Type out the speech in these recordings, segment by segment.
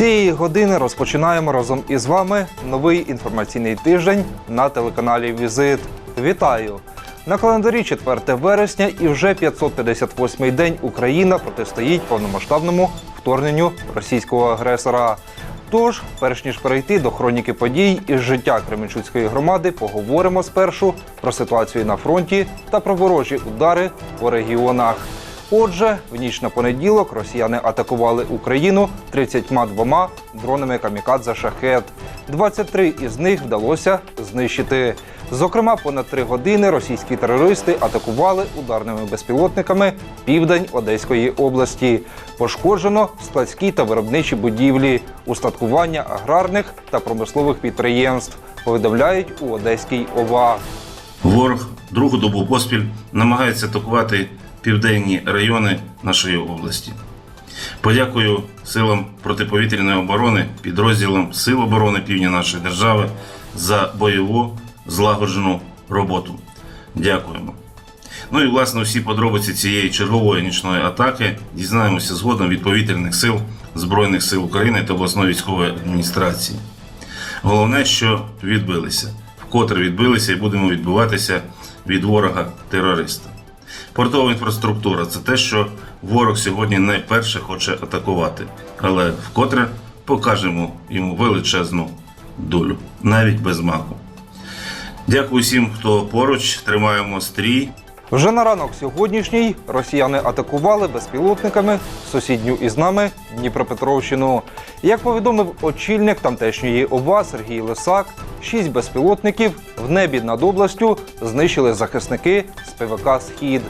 Цієї години розпочинаємо разом із вами новий інформаційний тиждень на телеканалі Візит. Вітаю! На календарі 4 вересня і вже 558-й день Україна протистоїть повномасштабному вторгненню російського агресора. Тож, перш ніж перейти до хроніки подій із життя Кременчуцької громади, поговоримо спершу про ситуацію на фронті та про ворожі удари по регіонах. Отже, в ніч на понеділок росіяни атакували Україну 32 дронами камікадзе шахет. 23 із них вдалося знищити. Зокрема, понад три години російські терористи атакували ударними безпілотниками південь Одеської області. Пошкоджено складські та виробничі будівлі, устаткування аграрних та промислових підприємств. Повідомляють у Одеській ОВА. Ворог другу добу поспіль намагається атакувати південні райони нашої області. Подякую силам протиповітряної оборони, підрозділам Сил оборони Півдня нашої держави за бойову злагоджену роботу. Дякуємо. Ну і власне всі подробиці цієї чергової нічної атаки дізнаємося згодом від повітряних сил Збройних сил України та обласної військової адміністрації. Головне, що відбилися, вкотре відбилися і будемо відбиватися від ворога терориста. Портова інфраструктура це те, що ворог сьогодні найперше хоче атакувати, але вкотре покажемо йому величезну долю, навіть без маку. Дякую всім, хто поруч, тримаємо стрій. Вже на ранок сьогоднішній росіяни атакували безпілотниками сусідню із нами Дніпропетровщину. Як повідомив очільник тамтешньої ОВА Сергій Лисак, шість безпілотників в небі над областю знищили захисники ПВК Схід.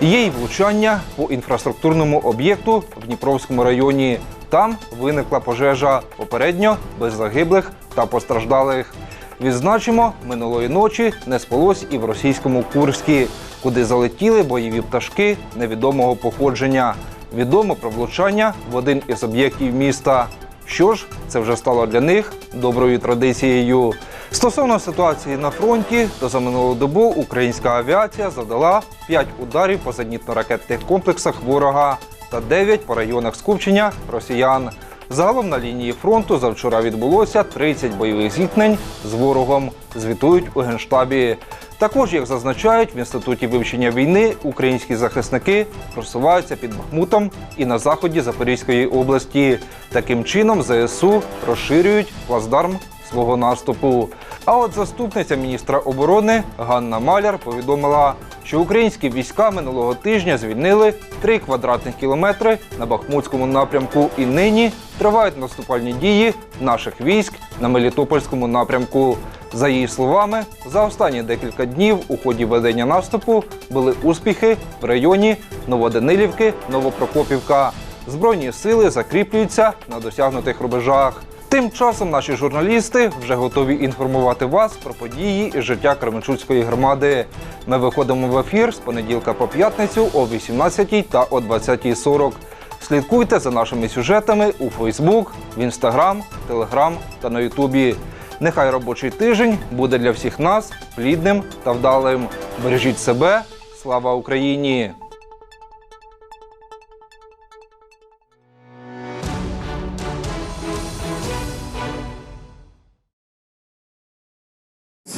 Є й влучання по інфраструктурному об'єкту в Дніпровському районі. Там виникла пожежа попередньо без загиблих та постраждалих. Відзначимо, минулої ночі не спалось і в російському Курській, куди залетіли бойові пташки невідомого походження. Відомо про влучання в один із об'єктів міста. Що ж, це вже стало для них доброю традицією. Стосовно ситуації на фронті, то за минулу добу українська авіація завдала 5 ударів по зенітно-ракетних комплексах ворога та 9 по районах скупчення росіян. Загалом на лінії фронту завчора відбулося 30 бойових зіткнень з ворогом. Звітують у генштабі. Також, як зазначають в інституті вивчення війни, українські захисники просуваються під Бахмутом і на заході Запорізької області. Таким чином ЗСУ розширюють плацдарм свого наступу. А от заступниця міністра оборони Ганна Маляр повідомила, що українські війська минулого тижня звільнили 3 квадратних кілометри на Бахмутському напрямку і нині тривають наступальні дії наших військ на Мелітопольському напрямку. За її словами, за останні декілька днів у ході ведення наступу були успіхи в районі Новоданилівки, Новопрокопівка. Збройні сили закріплюються на досягнутих рубежах. Тим часом наші журналісти вже готові інформувати вас про події і життя Кременчуцької громади. Ми виходимо в ефір з понеділка по п'ятницю о 18 та о 20.40. Слідкуйте за нашими сюжетами у Фейсбук, в Інстаграм, Телеграм та на Ютубі. Нехай робочий тиждень буде для всіх нас плідним та вдалим. Бережіть себе, слава Україні!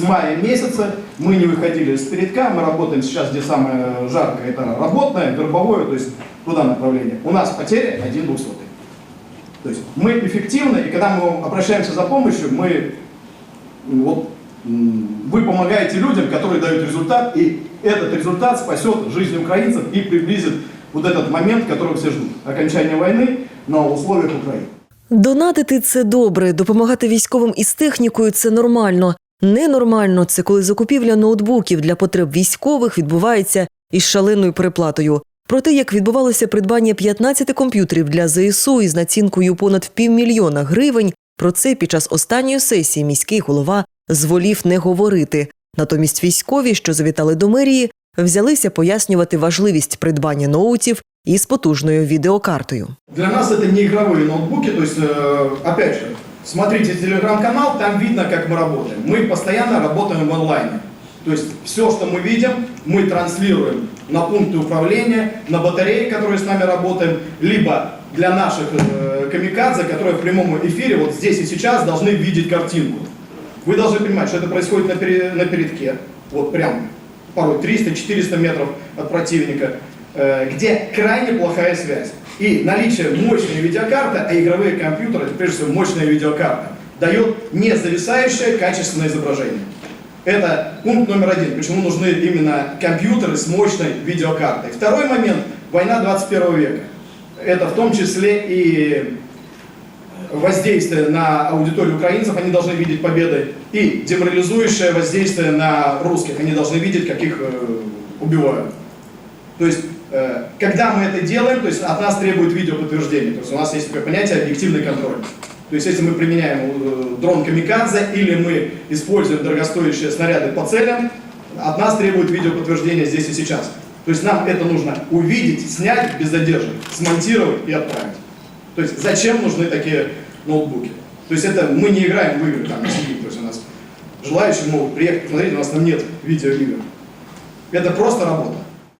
мая месяца мы не выходили из передка, мы работаем сейчас, где самое жаркое, это работное, вербовое, то есть туда направление. У нас потери 1 двухсотый. То есть мы эффективны, и когда мы обращаемся за помощью, мы, м, вот, м, вы помогаете людям, которые дают результат, и этот результат спасет жизнь украинцев и приблизит вот этот момент, который все ждут, окончания войны на условиях Украины. Донатити це добре, допомагати військовим із технікою це нормально. Ненормально це коли закупівля ноутбуків для потреб військових відбувається із шаленою переплатою. Про те, як відбувалося придбання 15 комп'ютерів для ЗСУ із націнкою понад півмільйона гривень, про це під час останньої сесії міський голова зволів не говорити. Натомість військові, що завітали до мерії, взялися пояснювати важливість придбання ноутів із потужною відеокартою. Для нас это не игровые ноутбуки, то есть, э, опять же, смотрите телеграм-канал, там видно, как мы работаем. Мы постоянно работаем в онлайне. То есть все, что мы видим, мы транслируем на пункты управления, на батареи, которые с нами работаем, либо для наших э, камикадзе, которые в прямом эфире вот здесь и сейчас должны видеть картинку. Вы должны понимать, что это происходит на, пере- на передке, вот прям порой 300-400 метров от противника, где крайне плохая связь. И наличие мощной видеокарты, а игровые компьютеры, это прежде всего мощная видеокарта, дает не зависающее качественное изображение. Это пункт номер один, почему нужны именно компьютеры с мощной видеокартой. Второй момент – война 21 века. Это в том числе и воздействие на аудиторию украинцев, они должны видеть победы, и деморализующее воздействие на русских, они должны видеть, как их э, убивают. То есть, э, когда мы это делаем, то есть от нас требует видеоподтверждение, то есть у нас есть такое понятие объективный контроль. То есть, если мы применяем э, дрон камикадзе или мы используем дорогостоящие снаряды по целям, от нас требует видеоподтверждение здесь и сейчас. То есть нам это нужно увидеть, снять без задержек, смонтировать и отправить. То есть зачем нужны такие ноутбуки? То есть это мы не играем в игры там CD, то есть у нас желающие могут приехать посмотреть, у нас там нет видеоигр. Это просто работа.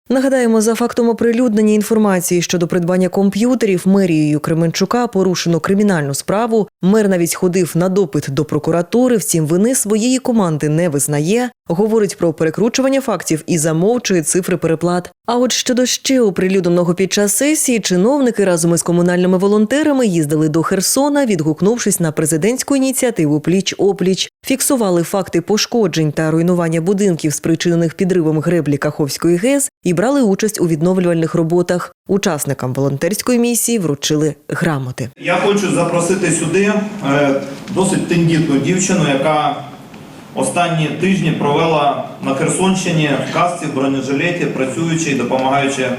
Нагадаємо, за фактом оприлюднення інформації щодо придбання комп'ютерів мерією Кременчука порушено кримінальну справу. Мер навіть ходив на допит до прокуратури, втім вини своєї команди не визнає, говорить про перекручування фактів і замовчує цифри переплат. А от щодо ще оприлюдненого під час сесії, чиновники разом із комунальними волонтерами їздили до Херсона, відгукнувшись на президентську ініціативу Пліч опліч, фіксували факти пошкоджень та руйнування будинків, спричинених підривом греблі Каховської ГЕС, і брали участь у відновлювальних роботах. Учасникам волонтерської місії вручили грамоти. Я хочу запросити сюди е, досить тендітну дівчину, яка останні тижні провела на Херсонщині в касці в бронежилеті, працюючи і допомагаючи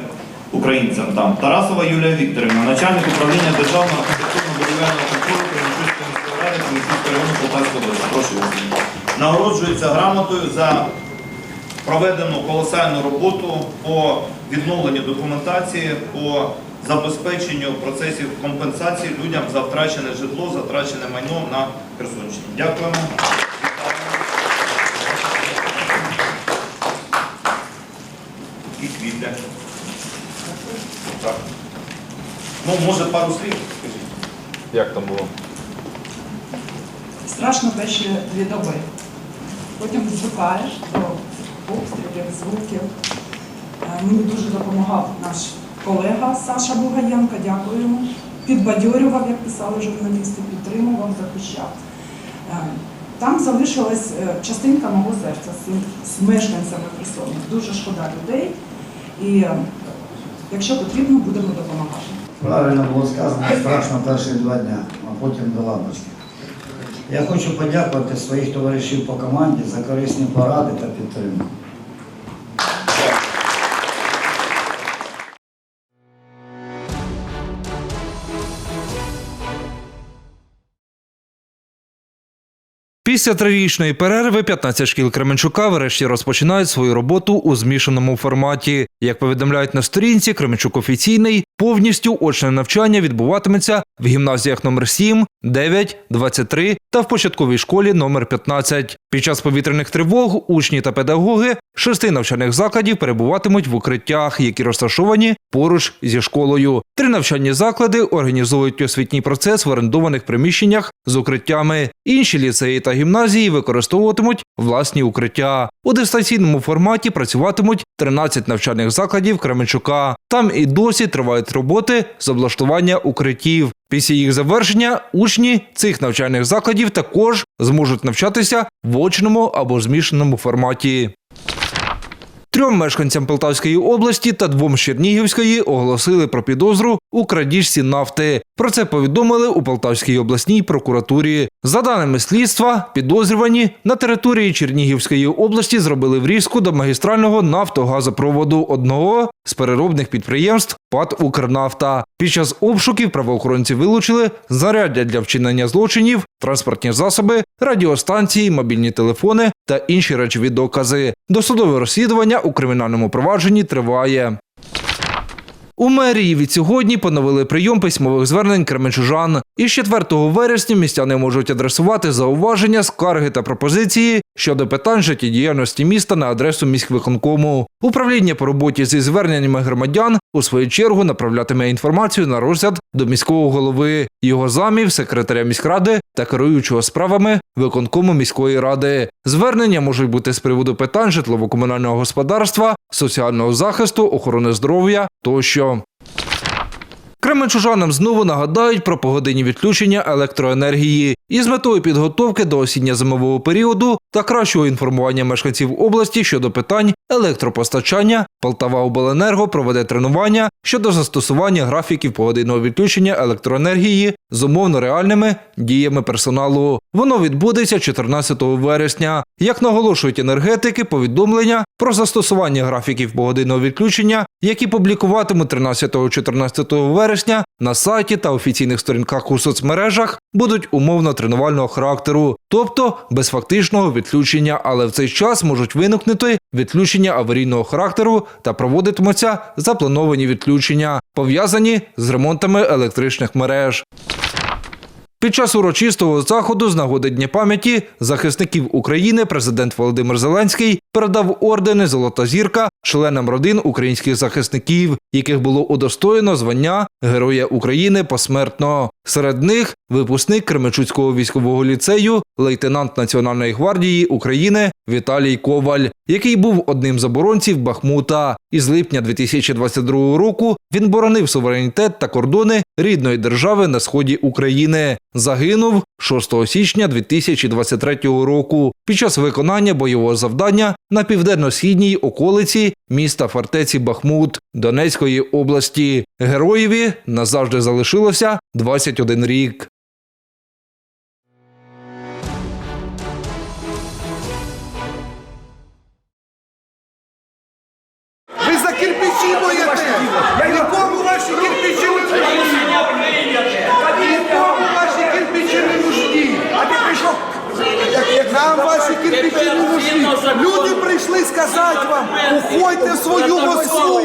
українцям там. Тарасова Юлія Вікторівна, начальник управління державного архітектурно-будівельного контролю Кременчуцької міської ради Кременчуцького району Полтавської області. Прошу вас. Нагороджується грамотою за проведену колосальну роботу по відновленню документації, по забезпеченню процесів компенсації людям за втрачене житло, за втрачене майно на Херсонщині. Дякуємо. І. Так. Ну, може, пару слів, скажіть. Як там було? Страшно перші дві доби. Потім звикаєш до обстрілів, звуків. Е, Мені дуже допомагав наш колега Саша Бугаєнко, дякую йому. Підбадьорював, як писали журналісти, підтримував, захищав. Е, Там залишилась е, частинка мого серця з- мешканцями Херсону. Дуже шкода людей. І е, якщо потрібно, будемо допомагати. Правильно було сказано, страшно перші два дня, а потім до лампочки. Я хочу подякувати своїх товаришів по команді за корисні поради та підтримку. Після трирічної перерви 15 шкіл Кременчука врешті розпочинають свою роботу у змішаному форматі. Як повідомляють на сторінці, Кременчук офіційний повністю очне навчання відбуватиметься в гімназіях номер 7, 9, 23 та в початковій школі номер 15. Під час повітряних тривог учні та педагоги шести навчальних закладів перебуватимуть в укриттях, які розташовані поруч зі школою. Три навчальні заклади організовують освітній процес в орендованих приміщеннях з укриттями. Інші ліцеї та гімназії використовуватимуть власні укриття. У дистанційному форматі працюватимуть 13 навчальних закладів Кременчука. Там і досі тривають роботи з облаштування укриттів. Після їх завершення учні цих навчальних закладів також зможуть навчатися в очному або змішаному форматі. Трьом мешканцям Полтавської області та двом з Чернігівської оголосили про підозру у крадіжці нафти. Про це повідомили у Полтавській обласній прокуратурі. За даними слідства, підозрювані на території Чернігівської області зробили врізку до магістрального нафтогазопроводу одного з переробних підприємств ПАД «Укрнафта». Під час обшуків правоохоронці вилучили знаряддя для вчинення злочинів, транспортні засоби, радіостанції, мобільні телефони та інші речові докази. Досудове розслідування у кримінальному провадженні триває. У мерії від сьогодні поновили прийом письмових звернень кременчужан. Із 4 вересня містяни можуть адресувати зауваження, скарги та пропозиції щодо питань життєдіяльності міста на адресу міськвиконкому. Управління по роботі зі зверненнями громадян у свою чергу направлятиме інформацію на розгляд до міського голови, його замів, секретаря міськради та керуючого справами виконкому міської ради. Звернення можуть бути з приводу питань житлово-комунального господарства, соціального захисту, охорони здоров'я тощо. Кременчужанам знову нагадають про погодинні відключення електроенергії із метою підготовки до осінньо-зимового періоду та кращого інформування мешканців області щодо питань електропостачання. Полтава Обленерго проведе тренування щодо застосування графіків погодинного відключення електроенергії з умовно реальними діями персоналу. Воно відбудеться 14 вересня. Як наголошують енергетики, повідомлення про застосування графіків погодинного відключення, які публікуватимуть 13-14 вересня на сайті та офіційних сторінках у соцмережах, будуть умовно тренувального характеру, тобто без фактичного відключення, але в цей час можуть виникнути відключення аварійного характеру та проводитимуться заплановані відключення, пов'язані з ремонтами електричних мереж. Під час урочистого заходу з нагоди Дня пам'яті захисників України президент Володимир Зеленський передав ордени Золота зірка членам родин українських захисників, яких було удостоєно звання Героя України посмертно. Серед них випускник Кременчуцького військового ліцею, лейтенант Національної гвардії України Віталій Коваль, який був одним з оборонців Бахмута. Із липня 2022 року він боронив суверенітет та кордони рідної держави на сході України. Загинув 6 січня 2023 року під час виконання бойового завдання на південно-східній околиці міста фортеці Бахмут Донецької області. Героєві назавжди залишилося 21 рік. Ви за кирпичі боїте! Я нікому ваші кирпичі не нужні! Нікому ваші кирпичі не нужні! А ти прийшов... Як, нам ваші кирпичі не нужні! Люди сказати вам, уходьте в свою Москву!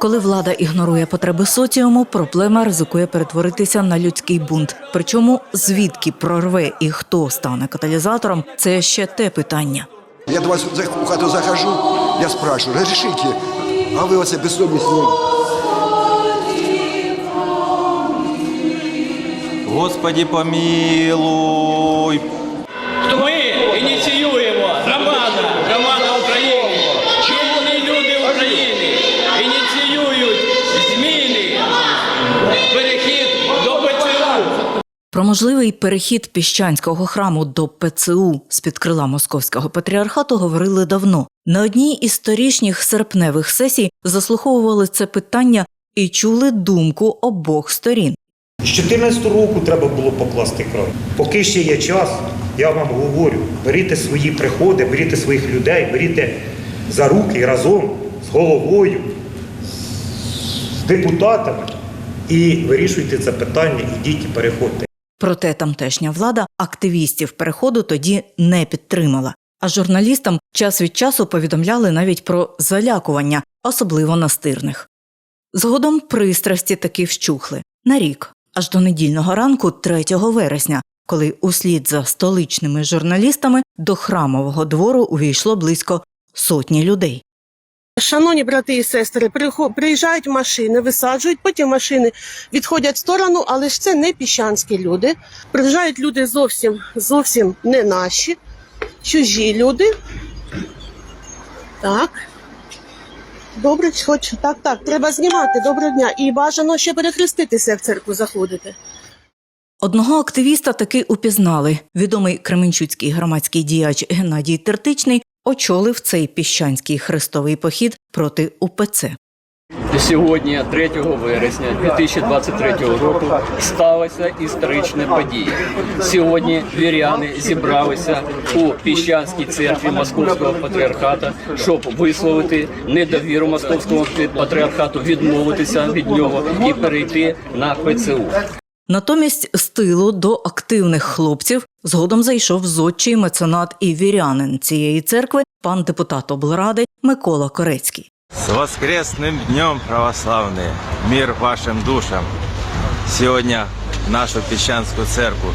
Коли влада ігнорує потреби соціуму, проблема ризикує перетворитися на людський бунт. Причому звідки прорве і хто стане каталізатором, це ще те питання. Я до вас в хату захожу, я спрашиваю, разрешите, а вы оце безсовестні. Господи помилуй. Про можливий перехід піщанського храму до ПЦУ з під крила московського патріархату говорили давно. На одній із торішніх серпневих сесій заслуховували це питання і чули думку обох сторін. З 14 року треба було покласти край. Поки ще є час, я вам говорю, беріть свої приходи, беріть своїх людей, беріть за руки разом з головою, з депутатами і вирішуйте це питання, ідіть і переходьте. Проте тамтешня влада активістів переходу тоді не підтримала. А журналістам час від часу повідомляли навіть про залякування, особливо настирних. Згодом пристрасті таки вщухли на рік, аж до недільного ранку, 3 вересня, коли услід за столичними журналістами до храмового двору увійшло близько сотні людей. Шановні брати і сестри, приїжджають машини, висаджують, потім машини відходять в сторону, але ж це не піщанські люди. Приїжджають люди зовсім зовсім не наші, чужі люди. Так. Добре, хоч так, так, треба знімати. Доброго дня. І бажано ще перехреститися в церкву заходити. Одного активіста таки упізнали. Відомий кременчуцький громадський діяч Геннадій Тертичний очолив цей піщанський хрестовий похід проти УПЦ. Сьогодні, 3 вересня 2023 року, сталася історична подія. Сьогодні віряни зібралися у піщанській церкві Московського патріархата, щоб висловити недовіру Московського патріархату, відмовитися від нього і перейти на ПЦУ. Натомість з тилу до активних хлопців згодом зайшов зодчий меценат і вірянин цієї церкви, пан депутат облради Микола Корецький. С воскресным днем, православные! Мир вашим душам! Сегодня в нашу Песчанскую церковь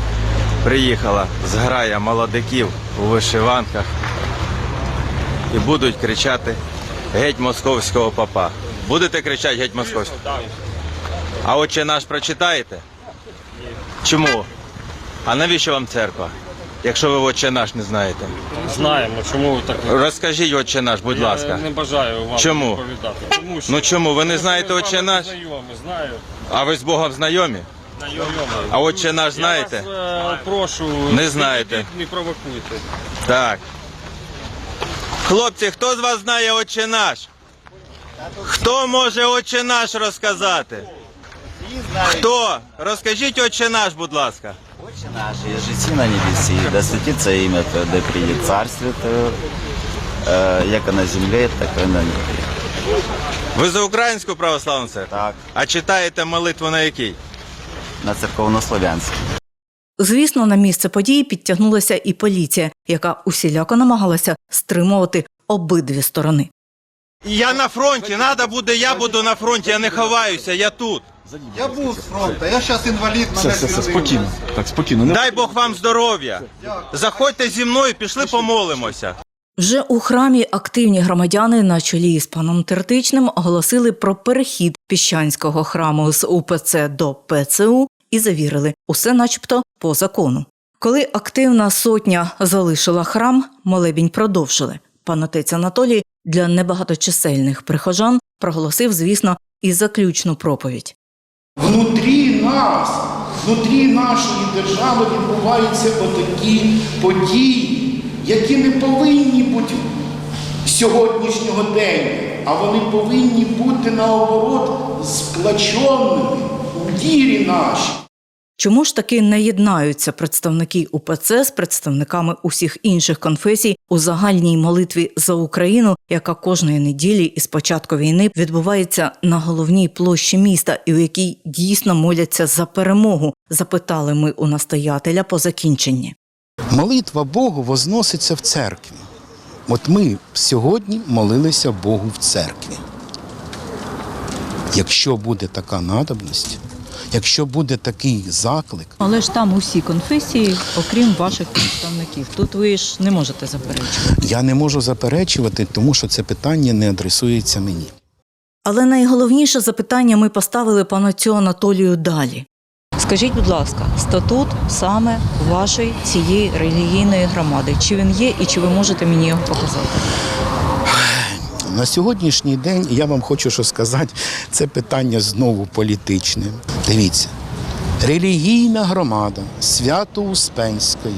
приїхала зграя молодиків у вишиванках і будуть кричати геть московського папа. Будете кричати геть московського? А отче наш прочитаєте? Чому? А навіщо вам церква? Якщо ви отче наш не знаєте. Знаємо, чому ви так Розкажіть отче наш, будь Я ласка. не бажаю вам Чому? відповідати. Тому що Ну чому? Ви не знаєте отче наш? Знайомі, знаю. А ви з Богом знайомі? А отче наш знаєте? Я вас, е, прошу, Не знаєте. не провокуйте. Так. Хлопці, хто з вас знає отче наш? Хто може отче наш розказати? Хто? Розкажіть отче наш, будь ласка. Отче наш, єжиці на небесі, да святиться ім'я Твоє, да прийде царствие Твоє, е, як на землі, так і на небі. Ви за українську православну церкву? Так, А читаєте молитву на якій? на церковнослов'янській. Звісно, на місце події підтягнулася і поліція, яка усіляко намагалася стримувати обидві сторони. Я на фронті, треба буде, я буду на фронті, я не ховаюся, я тут. Я був з фронту, я зараз інвалід, Все, все, все, спокійно. Так, спокійно. Не Дай Бог вам здоров'я. Заходьте зі мною, пішли помолимося. Вже у храмі активні громадяни на чолі з паном Тертичним оголосили про перехід піщанського храму з УПЦ до ПЦУ і завірили усе, начебто, по закону. Коли активна сотня залишила храм, молебінь продовжили. Пан отець Анатолій для небагаточисельних прихожан проголосив, звісно, і заключну проповідь. Внутрі нас, внутрі нашої держави відбуваються отакі події, які не повинні бути сьогоднішнього дня, а вони повинні бути наоборот сплаченими у вірі нашій. Чому ж таки не єднаються представники УПЦ з представниками усіх інших конфесій у загальній молитві за Україну, яка кожної неділі із початку війни відбувається на головній площі міста, і у якій дійсно моляться за перемогу? Запитали ми у настоятеля по закінченні. Молитва Богу возноситься в церкві. От ми сьогодні молилися Богу в церкві. Якщо буде така надобність, якщо буде такий заклик, Але ж там усі конфесії, окрім ваших представників. Тут ви ж не можете заперечувати. я не можу заперечувати, тому що це питання не адресується мені. Але найголовніше запитання ми поставили панацю Анатолію далі. Скажіть, будь ласка, статут саме вашої цієї релігійної громади. Чи він є і чи ви можете мені його показати? На сьогоднішній день я вам хочу що сказати, це питання знову політичне. Дивіться, релігійна громада Свято-Успенської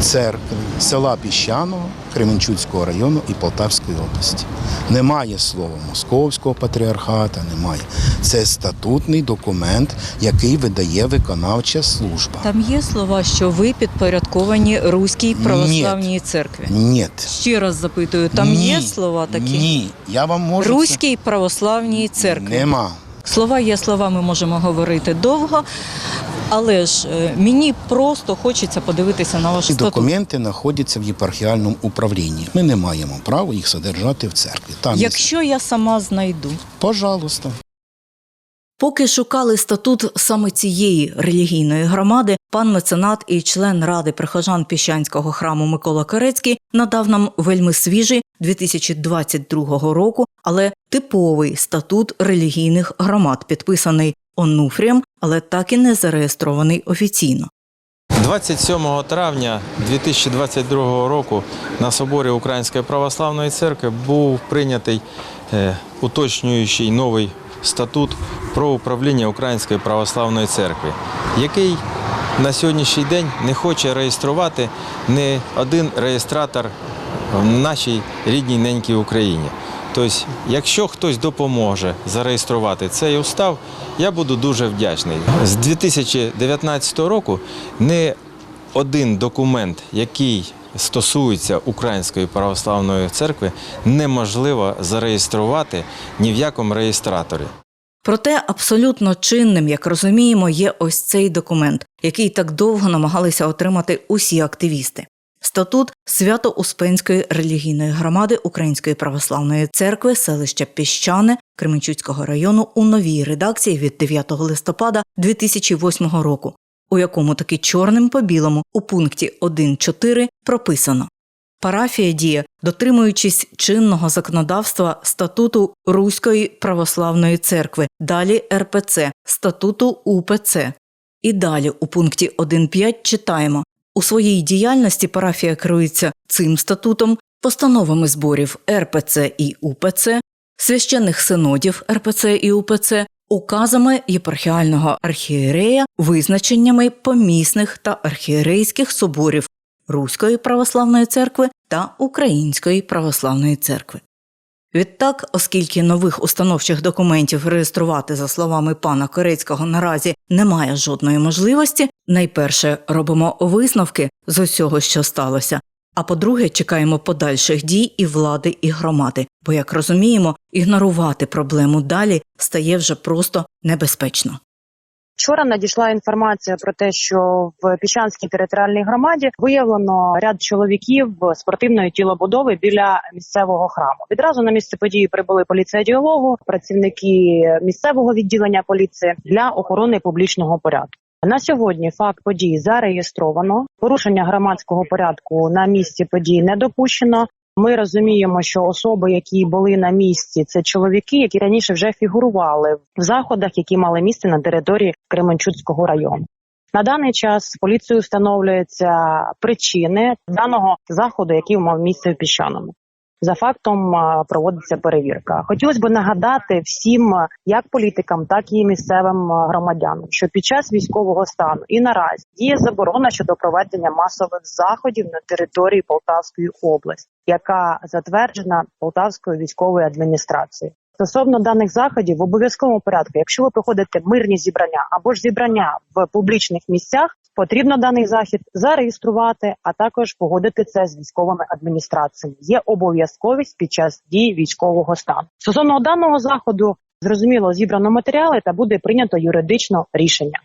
церкви села Піщаного Кременчуцького району і Полтавської області. Немає слова московського патріархата, немає. Це статутний документ, який видає виконавча служба. Там є слова, що ви підпорядковані Руській православній церкві. Ні. Ще раз запитую, там Ні. є слова такі? Ні. Я вам можу. Руській православній церкві. Нема. Слова є слова, ми можемо говорити довго, але ж е, мені просто хочеться подивитися на ваш Ці статут. документи знаходяться в єпархіальному управлінні. Ми не маємо права їх содержати в церкві. Там є- Якщо я сама знайду. Пожалуйста. Поки шукали статут саме цієї релігійної громади, пан меценат і член ради прихожан піщанського храму Микола Керецький надав нам вельми свіжий 2022 року, але типовий статут релігійних громад, підписаний Онуфрієм, але так і не зареєстрований офіційно. 27 травня 2022 року на соборі Української православної церкви був прийнятий е, уточнюючий новий статут про управління Української православної церкви, який на сьогоднішній день не хоче реєструвати не один реєстратор в нашій рідній ненькій Україні. Тобто, якщо хтось допоможе зареєструвати цей устав, я буду дуже вдячний. З 2019 року не один документ, який стосується Української православної церкви, неможливо зареєструвати ні в якому реєстраторі. Проте абсолютно чинним, як розуміємо, є ось цей документ, який так довго намагалися отримати усі активісти. Статут Свято-Успенської релігійної громади Української православної церкви селища Піщане Кременчуцького району у новій редакції від 9 листопада 2008 року. у якому таки чорним по білому у пункті 1.4 прописано Парафія діє, дотримуючись чинного законодавства статуту Руської православної церкви, далі РПЦ, статуту УПЦ. І далі у пункті 1.5 читаємо у своїй діяльності парафія керується цим статутом, постановами зборів РПЦ і УПЦ, священних синодів РПЦ і УПЦ, указами єпархіального архієрея, визначеннями помісних та архієрейських соборів Руської православної церкви та Української православної церкви. Відтак, оскільки нових установчих документів реєструвати, за словами пана Корецького, наразі немає жодної можливості, найперше робимо висновки з усього, що сталося. А по-друге, чекаємо подальших дій і влади, і громади, бо, як розуміємо, ігнорувати проблему далі стає вже просто небезпечно. Вчора надійшла інформація про те, що в Піщанській територіальній громаді виявлено ряд чоловіків спортивної тілобудови біля місцевого храму. Відразу на місце події прибули поліція діалогу, працівники місцевого відділення поліції для охорони публічного порядку. На сьогодні факт події зареєстровано. Порушення громадського порядку на місці події не допущено. Ми розуміємо, що особи, які були на місці, це чоловіки, які раніше вже фігурували в заходах, які мали місце на території Кременчуцького району. На даний час поліцією встановлюються причини даного заходу, який мав місце в піщаному. За фактом проводиться перевірка. Хотілося б нагадати всім, як політикам, так і місцевим громадянам, що під час військового стану і наразі діє заборона щодо проведення масових заходів на території Полтавської області, яка затверджена Полтавською військовою адміністрацією. Стосовно даних заходів в обов'язковому порядку, якщо ви проходите мирні зібрання або ж зібрання в публічних місцях, потрібно даний захід зареєструвати, а також погодити це з військовими адміністраціями. Є обов'язковість під час дії військового стану. Стосовно даного заходу, зрозуміло, зібрано матеріали та буде прийнято юридично рішення.